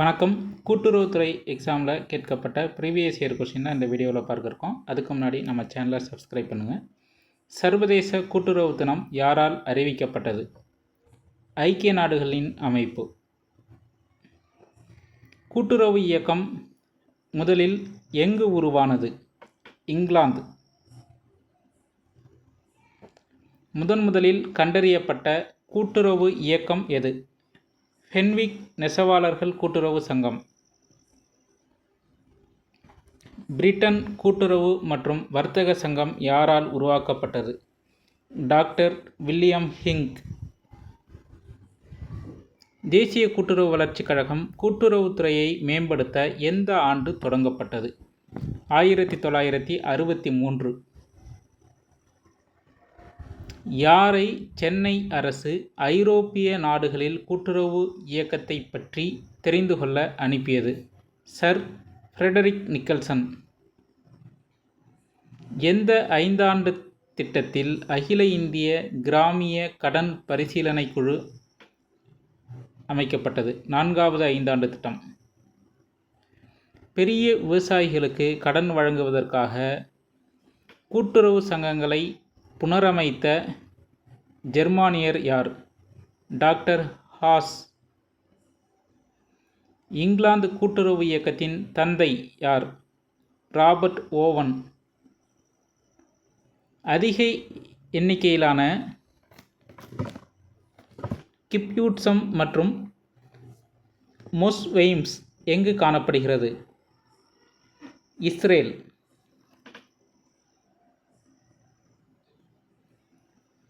வணக்கம். கூட்டுறவுத்துறை எக்ஸாமில் கேட்கப்பட்ட ப்ரீவியஸ் இயர் கொஷின் தான் இந்த வீடியோவில் பார்க்குறோம் அதுக்கு முன்னாடி நம்ம சேனலை சப்ஸ்கிரைப் பண்ணுங்கள் சர்வதேச கூட்டுறவு தினம் யாரால் அறிவிக்கப்பட்டது? ஐக்கிய நாடுகளின் அமைப்பு. கூட்டுறவு இயக்கம் முதலில் எங்கு உருவானது? இங்கிலாந்து. முதன் முதலில் கண்டறியப்பட்ட கூட்டுறவு இயக்கம் எது? ஹென்விக் நெசவாளர்கள் கூட்டுறவு சங்கம். பிரிட்டன் கூட்டுறவு மற்றும் வர்த்தக சங்கம் யாரால் உருவாக்கப்பட்டது? Doctor William King. தேசிய கூட்டுறவு வளர்ச்சிக் கழகம் கூட்டுறவுத்துறையை மேம்படுத்த எந்த ஆண்டு தொடங்கப்பட்டது? ஆயிரத்தி தொள்ளாயிரத்தி அறுபத்தி மூன்று. யாரை சென்னை அரசு ஐரோப்பிய நாடுகளில் கூட்டுறவு இயக்கத்தை பற்றி தெரிந்து கொள்ள அனுப்பியது? சர். Frederick Nicholson. எந்த ஐந்தாண்டு திட்டத்தில் அகில இந்திய கிராமிய கடன் பரிசீலனை குழு அமைக்கப்பட்டது? நான்காவது ஐந்தாண்டு திட்டம். பெரிய விவசாயிகளுக்கு கடன் வழங்குவதற்காக கூட்டுறவு சங்கங்களை புனரமைத்த ஜெர்மானியர் யார்? Doctor has. இங்கிலாந்து கூட்டுறவு இயக்கத்தின் தந்தை யார்? Robert Owen. அதிக எண்ணிக்கையிலான கிப்யூட்சம் மற்றும் மொஸ்வெய்ம்ஸ் எங்கு காணப்படுகிறது? இஸ்ரேல்.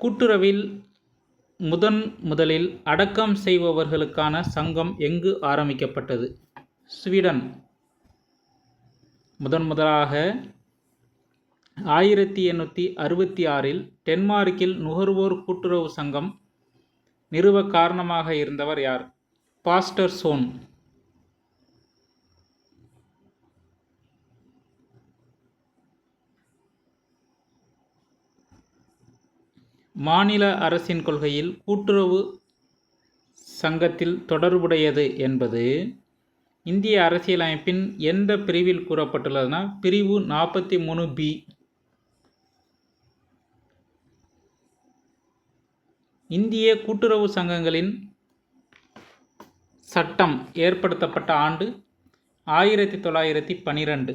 கூட்டுறவில் முதன் முதலில் அடக்கம் செய்பவர்களுக்கான சங்கம் எங்கு ஆரம்பிக்கப்பட்டது? ஸ்வீடன். முதன் முதலாக ஆயிரத்தி எண்ணூற்றி அறுபத்தி ஆறில் டென்மார்க்கில் நுகர்வோர் கூட்டுறவு சங்கம் நிறுவ காரணமாக இருந்தவர் யார்? பாஸ்டர் சோன். மாநில அரசின் கொள்கையில் கூட்டுறவு சங்கத்தில் தொடர்புடையது என்பது இந்திய அரசியலமைப்பின் எந்த பிரிவில் கூறப்பட்டுள்ளதுன்னா பிரிவு நாற்பத்தி மூணு பி. இந்திய கூட்டுறவு சங்கங்களின் சட்டம் ஏற்படுத்தப்பட்ட ஆண்டு ஆயிரத்தி தொள்ளாயிரத்தி பனிரெண்டு.